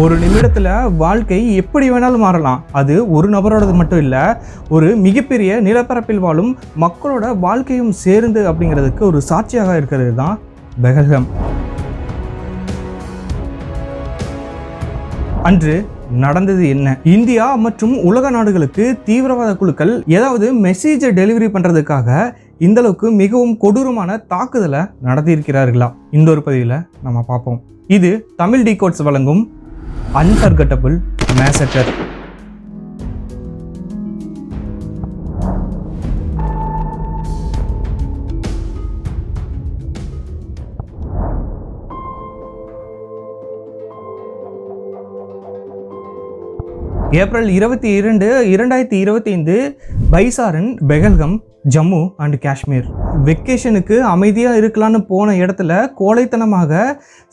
ஒரு நிமிடத்தில் வாழ்க்கை எப்படி வேணாலும் மாறலாம். அது ஒரு நபரோடது மட்டும் இல்லை ஒரு மிகப்பெரிய நிலப்பரப்பில் வாழும் மக்களோட வாழ்க்கையும் சேர்ந்து அப்படிங்கிறதுக்கு ஒரு சாட்சியாக இருக்கிறது தான் பெகல்கம் அன்று நடந்தது என்ன? இந்தியா மற்றும் உலக நாடுகளுக்கு தீவிரவாத குழுக்கள் ஏதாவது மெசேஜை டெலிவரி பண்ணுறதுக்காக இந்த அளவுக்கு மிகவும் கொடூரமான தாக்குதலை நடத்தியிருக்கிறார்களா? இந்த ஒரு பதிவில் நம்ம பார்ப்போம். இது தமிழ் டிகோட்ஸ் வழங்கும் அன்ஃபர்கட்டபிள் மேசக்கர். ஏப்ரல் இருபத்தி இரண்டு இரண்டாயிரத்தி இருபத்தி ஐந்து பைசாரன் பெகல்கம் ஜம்மு அண்ட் காஷ்மீர். வெக்கேஷனுக்கு அமைதியாக இருக்கலான்னு போன இடத்துல கோழைத்தனமாக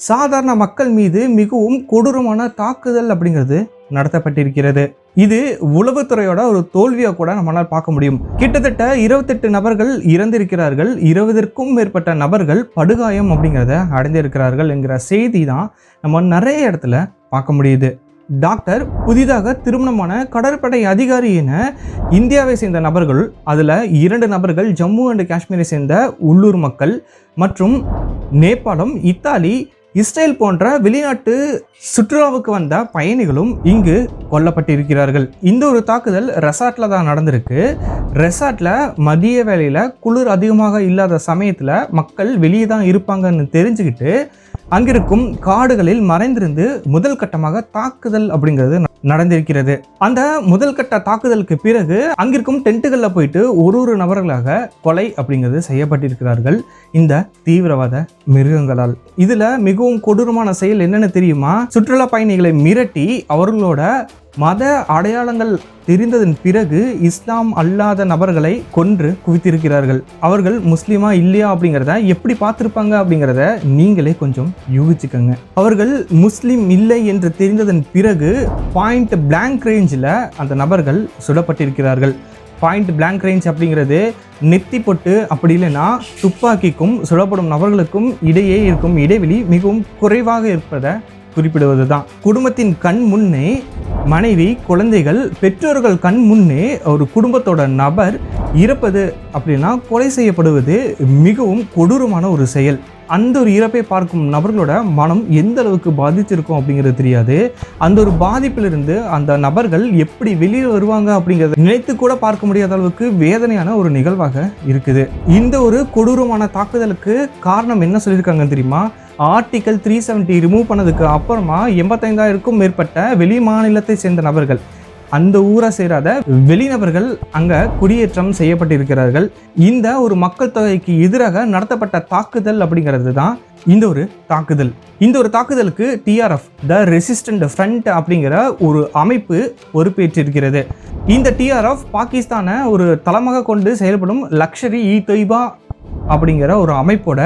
சாதாரண மக்கள் மீது மிகவும் கொடூரமான தாக்குதல் அப்படிங்கிறது நடத்தப்பட்டிருக்கிறது. இது உளவுத்துறையோட ஒரு தோல்வியாக கூட நம்மளால் பார்க்க முடியும். கிட்டத்தட்ட இருபத்தெட்டு நபர்கள் இறந்திருக்கிறார்கள். இருபதற்கும் மேற்பட்ட நபர்கள் படுகாயம் அப்படிங்கிறத அடைந்திருக்கிறார்கள் என்கிற செய்தி தான் நம்ம நிறைய இடத்துல பார்க்க முடியுது. டாக்டர் புதிதாக திருமணமான கடற்படை அதிகாரி என இந்தியாவை சேர்ந்த நபர்கள் அதில் இரண்டு நபர்கள் ஜம்மு அண்ட் காஷ்மீரை சேர்ந்த உள்ளூர் மக்கள் மற்றும் நேபாளம் இத்தாலி இஸ்ரேல் போன்ற வெளிநாட்டு சுற்றுலாவுக்கு வந்த பயணிகளும் இங்கு கொல்லப்பட்டிருக்கிறார்கள். இந்த ஒரு தாக்குதல் ரெசார்ட்டில் தான் நடந்திருக்கு. ரெசார்ட்டில் மதிய வேலையில் குளிர் அதிகமாக இல்லாத சமயத்தில் மக்கள் வெளியே தான் இருப்பாங்கன்னு தெரிஞ்சுக்கிட்டு அங்கிருக்கும் காடுகளில் மறைந்திருந்து முதல் கட்டமாக தாக்குதல் அப்படிங்கிறது ந- நடந்திருக்கிறது. அந்த முதல் கட்ட தாக்குதலுக்கு பிறகு அங்கிருக்கும் டென்ட்டுகளில் போயிட்டு ஒரு ஒரு நபர்களாக கொலை அப்படிங்கிறது செய்யப்பட்டிருக்கிறார்கள். இந்த தீவிரவாத மிருகங்களால். இதுல மிகவும் கொடூரமான செயல் என்னன்னு தெரியுமா? சுற்றுலா பயணிகளை மிரட்டி அவர்களோட மத அடையாளங்கள் தெரிந்ததன் பிறகு இஸ்லாம் அல்லாத நபர்களை கொன்று குவித்திருக்கிறார்கள். அவர்கள் முஸ்லீமா இல்லையா அப்படிங்கிறத எப்படி பார்த்துருப்பாங்க அப்படிங்கிறத நீங்களே கொஞ்சம் யூகிச்சுக்கோங்க. அவர்கள் முஸ்லீம் இல்லை என்று தெரிந்ததன் பிறகு பாயிண்ட் பிளாங்க் ரேஞ்சில் அந்த நபர்கள் சுடப்பட்டிருக்கிறார்கள். பாயிண்ட் பிளாங்க் ரேஞ்ச் அப்படிங்கிறது நெத்தி பொட்டு அப்படி இல்லைன்னா துப்பாக்கிக்கும் சுடப்படும் நபர்களுக்கும் இடையே இருக்கும் இடைவெளி மிகவும் குறைவாக இருப்பதை குறிப்பிடுவது தான் குடும்பத்தின் கண் முன்னே மனைவி குழந்தைகள் பெற்றோர்கள் கண் முன்னே ஒரு குடும்பத்தோட நபர் இறப்பது அப்படின்னா கொலை செய்யப்படுவது மிகவும் கொடூரமான ஒரு செயல். அந்த ஒரு இறப்பை பார்க்கும் நபர்களோட மனம் எந்த அளவுக்கு பாதிச்சிருக்கும் அப்படிங்கிறது தெரியாது. அந்த ஒரு பாதிப்பிலிருந்து அந்த நபர்கள் எப்படி வெளியே வருவாங்க அப்படிங்கிறத நினைத்து கூட பார்க்க முடியாத அளவுக்கு வேதனையான ஒரு நிகழ்வாக இருக்குது. இந்த ஒரு கொடூரமான தாக்குதலுக்கு காரணம் என்ன சொல்லியிருக்காங்க தெரியுமா? ஆர்டிகல் த்ரீ செவன்ட்டி ரிமூவ் பண்ணதுக்கு அப்புறமா எண்பத்தைந்தாயிரக்கும் மேற்பட்ட வெளி மாநிலத்தை சேர்ந்த நபர்கள் அந்த ஊரை சேராத வெளிநபர்கள் அங்கே குடியேற்றம் செய்யப்பட்டிருக்கிறார்கள். இந்த ஒரு மக்கள் தொகைக்கு எதிராக நடத்தப்பட்ட தாக்குதல் அப்படிங்கிறது தான் இந்த ஒரு தாக்குதல். இந்த ஒரு தாக்குதலுக்கு டிஆர்எஃப் த ரெசிஸ்டன்ட் ஃப்ரண்ட் அப்படிங்கிற ஒரு அமைப்பு பொறுப்பேற்றிருக்கிறது. இந்த டிஆர்எஃப் பாகிஸ்தானை ஒரு தளமாக கொண்டு செயல்படும் லக்ஷரி இ தொய்பா அப்படிங்கிற ஒரு அமைப்போட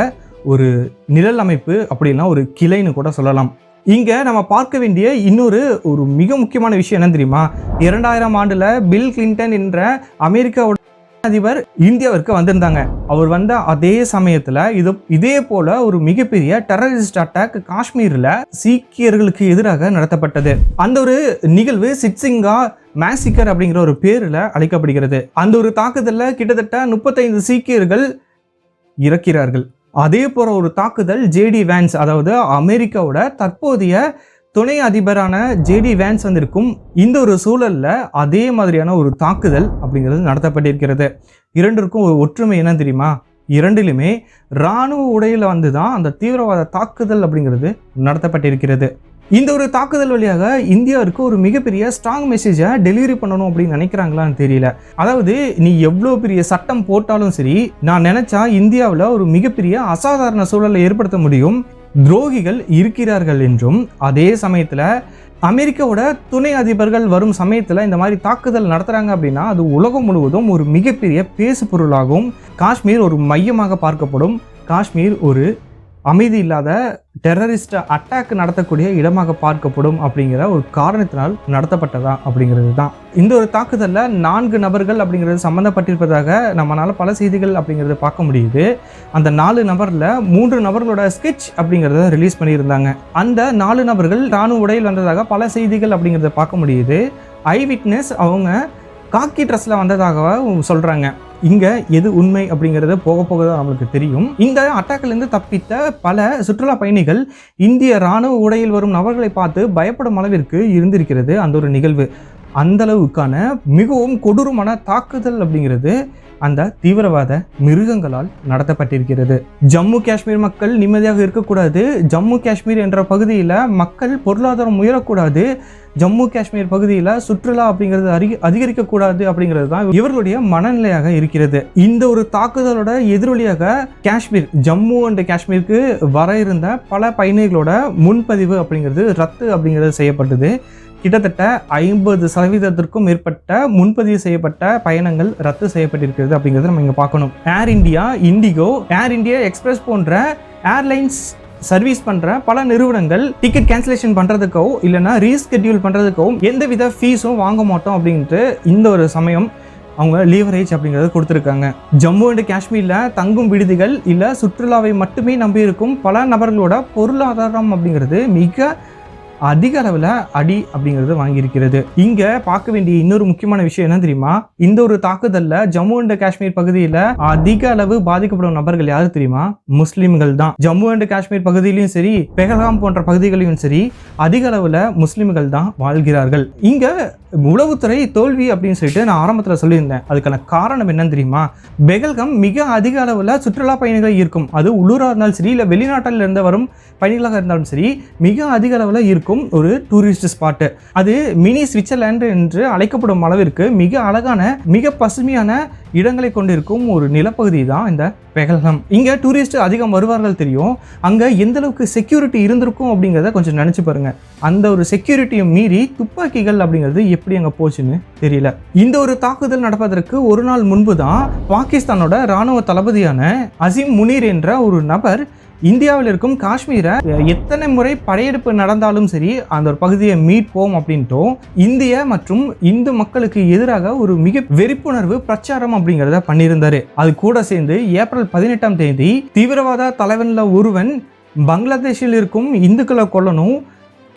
ஒரு நிழல் அமைப்பு அப்படின்னா ஒரு கிளைன்னு கூட சொல்லலாம். இங்கே நம்ம பார்க்க வேண்டிய இன்னொரு ஒரு மிக முக்கியமான விஷயம் என்ன தெரியுமா? இரண்டாயிரம் ஆண்டில் பில் கிளின்டன் என்ற அமெரிக்காவோட அதிபர் இந்தியாவிற்கு வந்திருந்தாங்க. அவர் வந்த அதே சமயத்தில் இது இதே போல ஒரு மிகப்பெரிய டெரரிஸ்ட் அட்டாக் காஷ்மீரில் சீக்கியர்களுக்கு எதிராக நடத்தப்பட்டது. அந்த ஒரு நிகழ்வு சிட்சிங்கா மேசிக்கர் அப்படிங்கிற ஒரு பேரில் அழைக்கப்படுகிறது. அந்த ஒரு தாக்குதலில் கிட்டத்தட்ட முப்பத்தைந்து சீக்கியர்கள் இறக்கிறார்கள். அதே போகிற ஒரு தாக்குதல் ஜேடி வேன்ஸ் அதாவது அமெரிக்காவோட தற்போதைய துணை அதிபரான ஜேடி வேன்ஸ் வந்திருக்கும் இந்த ஒரு சூழலில் அதே மாதிரியான ஒரு தாக்குதல் அப்படிங்கிறது நடத்தப்பட்டிருக்கிறது. இரண்டிற்கும் ஒரு ஒற்றுமை என்ன தெரியுமா? இரண்டிலுமே இராணுவ உடையில் வந்து தான் அந்த தீவிரவாத தாக்குதல் அப்படிங்கிறது நடத்தப்பட்டிருக்கிறது. இந்த ஒரு தாக்குதல் வழியாக இந்தியாவிற்கு ஒரு மிகப்பெரிய ஸ்ட்ராங் மெசேஜை டெலிவரி பண்ணணும் அப்படின்னு நினைக்கிறாங்களான்னு தெரியல. அதாவது நீ எவ்வளோ பெரிய சட்டம் போட்டாலும் சரி நான் நினச்சா இந்தியாவில் ஒரு மிகப்பெரிய அசாதாரண சூழலை ஏற்படுத்த முடியும். துரோகிகள் இருக்கிறார்கள் என்றும் அதே சமயத்தில் அமெரிக்காவோட துணை அதிபர்கள் வரும் சமயத்தில் இந்த மாதிரி தாக்குதல் நடத்துகிறாங்க அப்படின்னா அது உலகம் முழுவதும் ஒரு மிகப்பெரிய பேசு பொருளாகும் காஷ்மீர் ஒரு மையமாக பார்க்கப்படும். காஷ்மீர் ஒரு அமைதி இல்லாத டெரரிஸ்ட் அட்டாக் நடத்தக்கூடிய இடமாக பார்க்கப்படும் அப்படிங்கிற ஒரு காரணத்தினால் நடத்தப்பட்டதா அப்படிங்கிறது தான். இந்த ஒரு தாக்குதலில் நான்கு நபர்கள் அப்படிங்கிறது சம்மந்தப்பட்டிருப்பதாக நம்மளால் பல செய்திகள் அப்படிங்கிறத பார்க்க முடியுது. அந்த நாலு நபரில் மூன்று நபர்களோட ஸ்கெட்ச் அப்படிங்கிறத ரிலீஸ் பண்ணியிருந்தாங்க. அந்த நாலு நபர்கள் ராணுவ உடையில் வந்ததாக பல செய்திகள் அப்படிங்கிறத பார்க்க முடியுது. ஐ விட்னஸ் அவங்க காக்கி ட்ரெஸ்ஸில் வந்ததாக சொல்கிறாங்க இங்கே எது உண்மை அப்படிங்கிறத போக போக தான் நம்மளுக்கு தெரியும். இந்த அட்டாக்கிலிருந்து தப்பித்த பல சுற்றுலா பயணிகள் இந்திய ராணுவ உடையில் வரும் நபர்களை பார்த்து பயப்படும் அளவிற்கு இருந்திருக்கிறது அந்த ஒரு நிகழ்வு. அந்த அளவுக்கான மிகவும் கொடூரமான தாக்குதல் அப்படிங்கிறது அந்த தீவிரவாத மிருகங்களால் நடத்தப்பட்டிருக்கிறது. ஜம்மு காஷ்மீர் மக்கள் நிம்மதியாக இருக்கக்கூடாது. ஜம்மு காஷ்மீர் என்ற பகுதியில் மக்கள் பொருளாதாரம் உயரக்கூடாது. ஜம்மு காஷ்மீர் பகுதியில் சுற்றுலா அப்படிங்கிறது அதிக அதிகரிக்கக்கூடாது அப்படிங்கிறது தான் இவர்களுடைய மனநிலையாக இருக்கிறது. இந்த ஒரு தாக்குதலோட எதிரொலியாக காஷ்மீர் ஜம்மு அண்ட் காஷ்மீருக்கு வர இருந்த பல பயணிகளோட முன்பதிவு அப்படிங்கிறது ரத்து அப்படிங்கிறது செய்யப்பட்டது. கிட்டத்தட்ட ஐம்பது சதவீதத்திற்கும் மேற்பட்ட முன்பதிவு செய்யப்பட்ட பயணங்கள் ரத்து செய்யப்பட்டிருக்கிறது அப்படிங்கிறத நம்ம இங்கே பார்க்கணும். Air India IndiGo Air India Express போன்ற ஏர்லைன்ஸ் சர்வீஸ் பண்ணுற பல நிறுவனங்கள் டிக்கெட் கேன்சலேஷன் பண்ணுறதுக்கோ இல்லைனா ரீஸ்கெட்யூல் பண்ணுறதுக்கோ எந்தவித ஃபீஸும் வாங்க மாட்டோம் அப்படின்ட்டு இந்த ஒரு சமயம் அவங்க லீவரேஜ் அப்படிங்கிறத கொடுத்துருக்காங்க. ஜம்மு அண்ட் காஷ்மீரில் தங்கும் விடுதிகள் இல்லை சுற்றுலாவை மட்டுமே நம்பி இருக்கும் பல நபர்களோட பொருளாதாரம் அப்படிங்கிறது மிக அதிக அளவில் அடி அப்படிங்கிறது வாங்கியிருக்கிறது. இங்கே பார்க்க வேண்டிய இன்னொரு முக்கியமான விஷயம் என்ன தெரியுமா? இந்த ஒரு தாக்குதலில் ஜம்மு அண்ட் காஷ்மீர் பகுதியில் அதிக அளவு பாதிக்கப்படும் நபர்கள் யாரு தெரியுமா? முஸ்லிம்கள் தான். ஜம்மு அண்ட் காஷ்மீர் பகுதியிலையும் சரி பெஹல்காம் போன்ற பகுதிகளிலும் சரி அதிக அளவில் முஸ்லிம்கள் தான் வாழ்கிறார்கள். இங்கே உளவுத்துறை தோல்வி அப்படின்னு சொல்லிட்டு நான் ஆரம்பத்தில் சொல்லியிருந்தேன். அதுக்கான காரணம் என்னன்னு தெரியுமா? பெகல்கம் மிக அதிக அளவில் சுற்றுலா பயணிகள் இருக்கும் அது உள்ளூராக இருந்தாலும் சரி இல்லை வெளிநாட்டில் இருந்து வரும் பயணிகளாக இருந்தாலும் சரி மிக அதிக அளவில் இருக்கும் ஒரு டூரிஸ்ட் ஸ்பாட்டு அது மினி சுவிட்சர்லாண்டு என்று அழைக்கப்படும் அளவிற்கு மிக அழகான மிக பசுமையான இடங்களை கொண்டிருக்கும் ஒரு நிலப்பகுதி தான் இந்த பெகல்கம் இங்கே டூரிஸ்ட் அதிகம் வருவார்கள் தெரியும். அங்கே எந்த அளவுக்கு செக்யூரிட்டி இருந்திருக்கும் அப்படிங்கிறத கொஞ்சம் நினச்சி பாருங்கள் அந்த ஒரு செக்யூரிட்டியை மீறி துப்பாக்கிகள் அப்படிங்கிறது எப்படி அங்கே போச்சுன்னு தெரியல. இந்த ஒரு தாக்குதல் நடப்பதற்கு ஒரு நாள் முன்பு தான் பாகிஸ்தானோட ராணுவ தளபதியான அசீம் முனீர் என்ற ஒரு நபர் இந்தியாவில் இருக்கும் காஷ்மீரை எத்தனை முறை படையெடுப்பு நடந்தாலும் சரி அந்த ஒரு பகுதியை மீட்போம் அப்படின்ட்டும் இந்திய மற்றும் இந்து மக்களுக்கு எதிராக ஒரு மிக வெறுப்புணர்வு பிரச்சாரம் அப்படிங்கிறத பண்ணியிருந்தாரு. அது கூட சேர்ந்து ஏப்ரல் பதினெட்டாம் தேதி தீவிரவாத தலைவனில் ஒருவன் பங்களாதேஷில் இருக்கும் இந்துக்களை கொல்லணும்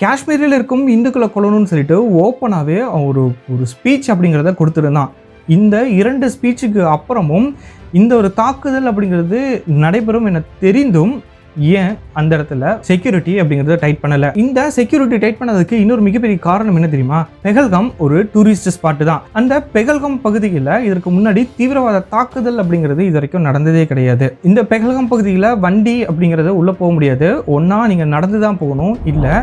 காஷ்மீரில் இருக்கும் இந்துக்களை கொல்லணும்னு சொல்லிட்டு ஓப்பனாகவே ஒரு ஒரு ஸ்பீச் அப்படிங்கிறத கொடுத்துருந்தான். இந்த இரண்டு ஸ்பீச்சுக்கு அப்புறமும் இந்த ஒரு தாக்குதல் அப்படிங்கிறது நடைபெறும் என தெரிந்தும் ஏன் அந்த இடத்துல செக்யூரிட்டி அப்படிங்கிறத டைட் பண்ணல? இந்த செக்யூரிட்டி டைட் பண்ணதுக்கு இன்னொரு மிகப்பெரிய காரணம் என்ன தெரியுமா? பெகல்காம் ஒரு டூரிஸ்ட் ஸ்பாட் தான். அந்த பெகல்காம் பகுதியில் இதற்கு முன்னாடி தீவிரவாத தாக்குதல் அப்படிங்கிறது இது வரைக்கும் நடந்ததே கிடையாது. இந்த பெகல்காம் பகுதியில் வண்டி அப்படிங்கிறது உள்ளே போக முடியாது. ஒன்றா நீங்கள் நடந்து தான் போகணும். இல்லை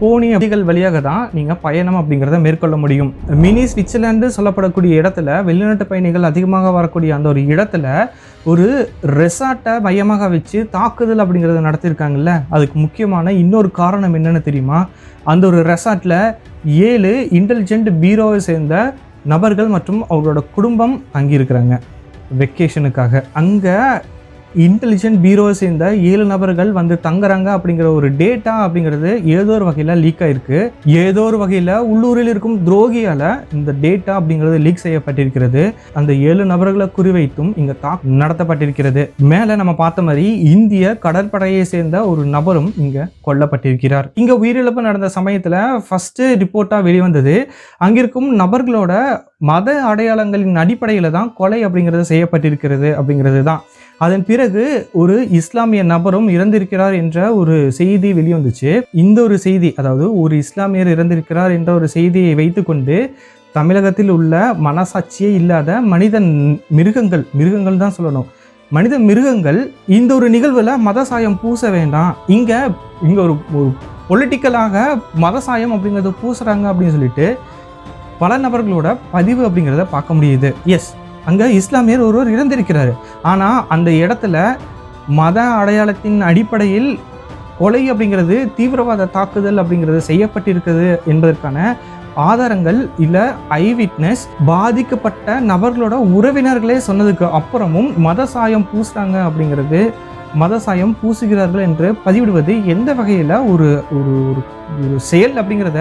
போனி அப்படிகள் வழியாக தான் நீங்கள் பயணம் அப்படிங்கிறத மேற்கொள்ள முடியும். மினி சுவிட்சர்லாந்து சொல்லப்படக்கூடிய இடத்துல வெளிநாட்டு பயணிகள் அதிகமாக வரக்கூடிய அந்த ஒரு இடத்துல ஒரு ரெசார்ட்டை மையமாக வச்சு தாக்குதல் அப்படிங்கிறத நடத்தியிருக்காங்கல்ல? அதுக்கு முக்கியமான இன்னொரு காரணம் என்னென்னு தெரியுமா? அந்த ஒரு ரெசார்ட்டில் ஏழு இன்டெலிஜென்ட் பீரோவை சேர்ந்த நபர்கள் மற்றும் அவர்களோட குடும்பம் தங்கியிருக்கிறாங்க. வெக்கேஷனுக்காக அங்கே இன்டெலிஜென்ட் பீரோவை சேர்ந்த ஏழு நபர்கள் வந்து தங்குறாங்க அப்படிங்கிற ஒரு டேட்டா அப்படிங்கிறது ஏதோ ஒரு வகையில் லீக் ஆயிருக்கு. ஏதோ ஒரு வகையில் உள்ளூரில் இருக்கும் துரோகியால் இந்த டேட்டா அப்படிங்கிறது லீக் செய்யப்பட்டிருக்கிறது. அந்த ஏழு நபர்களை குறிவைத்தும் இங்கே தாக் நடத்தப்பட்டிருக்கிறது. மேலே நம்ம பார்த்த மாதிரி இந்திய கடற்படையை சேர்ந்த ஒரு நபரும் இங்கே கொல்லப்பட்டிருக்கிறார். இங்கே உயிரிழப்பு நடந்த சமயத்தில் ஃபஸ்ட்டு ரிப்போர்ட்டாக வெளிவந்தது. அங்கிருக்கும் நபர்களோட மத அடையாளங்களின் அடிப்படையில் தான் கொலை அப்படிங்கிறது செய்யப்பட்டிருக்கிறது அப்படிங்கிறது தான். அதன் பிறகு ஒரு இஸ்லாமிய நபரும் இறந்திருக்கிறார் என்ற ஒரு செய்தி வெளிவந்துச்சு. இந்த ஒரு செய்தி அதாவது ஒரு இஸ்லாமியர் இறந்திருக்கிறார் என்ற ஒரு செய்தியை வைத்துக்கொண்டு தமிழகத்தில் உள்ள மனசாட்சியே இல்லாத மனித மிருகங்கள் மிருகங்கள் தான் சொல்லணும். மனித மிருகங்கள் இந்த ஒரு நிகழ்வில் மதசாயம் பூச வேண்டாம். இங்கே இங்கே ஒரு ஒரு பொலிட்டிக்கலாக மதசாயம் அப்படிங்கிறத பூசுகிறாங்க அப்படின்னு சொல்லிட்டு பல நபர்களோட பதிவு அப்படிங்கிறத பார்க்க முடியுது. எஸ் அங்கே இஸ்லாமியர் ஒருவர் இறந்திருக்கிறார். ஆனால் அந்த இடத்துல மத அடையாளத்தின் அடிப்படையில் கொலை அப்படிங்கிறது தீவிரவாத தாக்குதல் அப்படிங்கிறது செய்யப்பட்டிருக்கிறது என்பதற்கான ஆதாரங்கள் இல்லை ஐ விட்னஸ் பாதிக்கப்பட்ட நபர்களோட உறவினர்களே சொன்னதுக்கு அப்புறமும் மத சாயம் பூசுறாங்க அப்படிங்கிறது மத சாயம் பூசுகிறார்கள் என்று பதிவிடுவது எந்த வகையில் ஒரு ஒரு ஒரு ஒரு செயல் அப்படிங்கிறத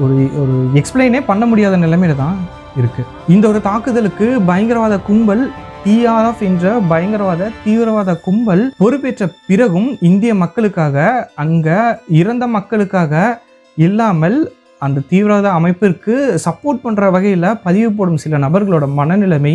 ஒரு ஒரு எக்ஸ்பிளைனே பண்ண முடியாத நிலைமையில தான் இருக்குது இந்த ஒரு தாக்குதலுக்கு பயங்கரவாத கும்பல் டிஆர்எஃப் என்ற பயங்கரவாத தீவிரவாத கும்பல் பொறுப்பேற்ற பிறகும் இந்திய மக்களுக்காக அங்கே இறந்த மக்களுக்காக இல்லாமல் அந்த தீவிரவாத அமைப்பிற்கு சப்போர்ட் பண்ணுற வகையில் பதிவு போடும் சில நபர்களோட மனநிலைமை.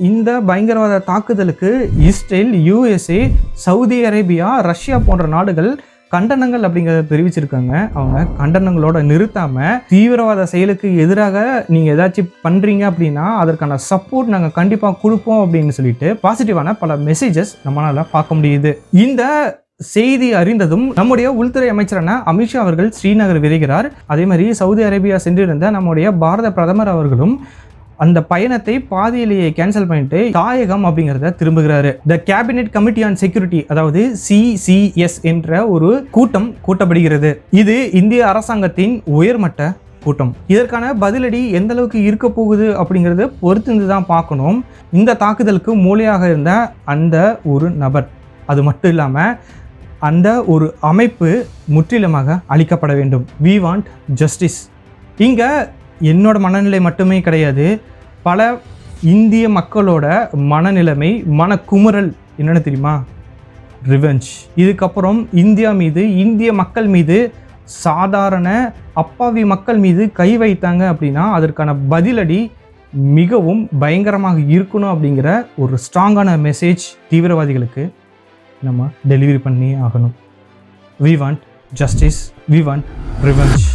இந்த பயங்கரவாத தாக்குதலுக்கு Israel USA Saudi Arabia Russia போன்ற நாடுகள் கண்டனங்கள் அப்படிங்கிறத தெரிவிச்சிருக்காங்க. அவங்க கண்டனங்களோட நிறுத்தாம தீவிரவாத செயலுக்கு எதிராக நீங்க ஏதாச்சும் பண்றீங்க அப்படின்னா அதற்கான சப்போர்ட் நாங்க கண்டிப்பா கொடுப்போம் அப்படின்னு சொல்லிட்டு பாசிட்டிவான பல மெசேஜஸ் நம்மளால பார்க்க முடியுது. இந்த செய்தி அறிந்ததும் நம்முடைய உள்துறை அமைச்சரான அமித்ஷா அவர்கள் ஸ்ரீநகர் விரைகிறார். அதே மாதிரி சவுதி அரேபியா சென்றிருந்த நம்முடைய பாரத பிரதமர் அவர்களும் அந்த பயணத்தை பாதியிலேயே கேன்சல் பண்ணிட்டு தாயகம் அப்படிங்கிறத திரும்புகிறாரு. The cabinet committee on security அதாவது சிசிஎஸ் என்ற ஒரு கூட்டம் கூட்டப்படுகிறது. இது இந்திய அரசாங்கத்தின் உயர்மட்ட கூட்டம். இதற்கான பதிலடி எந்த அளவுக்கு இருக்க போகுது அப்படிங்கிறது பொறுத்திருந்து தான் பார்க்கணும். இந்த தாக்குதலுக்கு மூளையாக இருந்த அந்த ஒரு நபர். அது மட்டும் இல்லாமல் அந்த ஒரு அமைப்பு முற்றிலுமாக அளிக்கப்பட வேண்டும். வி வாண்ட் ஜஸ்டிஸ் இங்கே என்னோட மனநிலை மட்டுமே கிடையாது. பல இந்திய மக்களோட மனநிலைமை மனக்குமுறல் என்னென்னு தெரியுமா? ரிவெஞ்ச் இதுக்கப்புறம் இந்தியா மீது இந்திய மக்கள் மீது சாதாரண அப்பாவி மக்கள் மீது கை வைத்தாங்க அப்படின்னா அதற்கான பதிலடி மிகவும் பயங்கரமாக இருக்கணும் அப்படிங்கிற ஒரு ஸ்ட்ராங்கான மெசேஜ் தீவிரவாதிகளுக்கு நம்ம டெலிவரி பண்ணி ஆகணும். We want justice we want revenge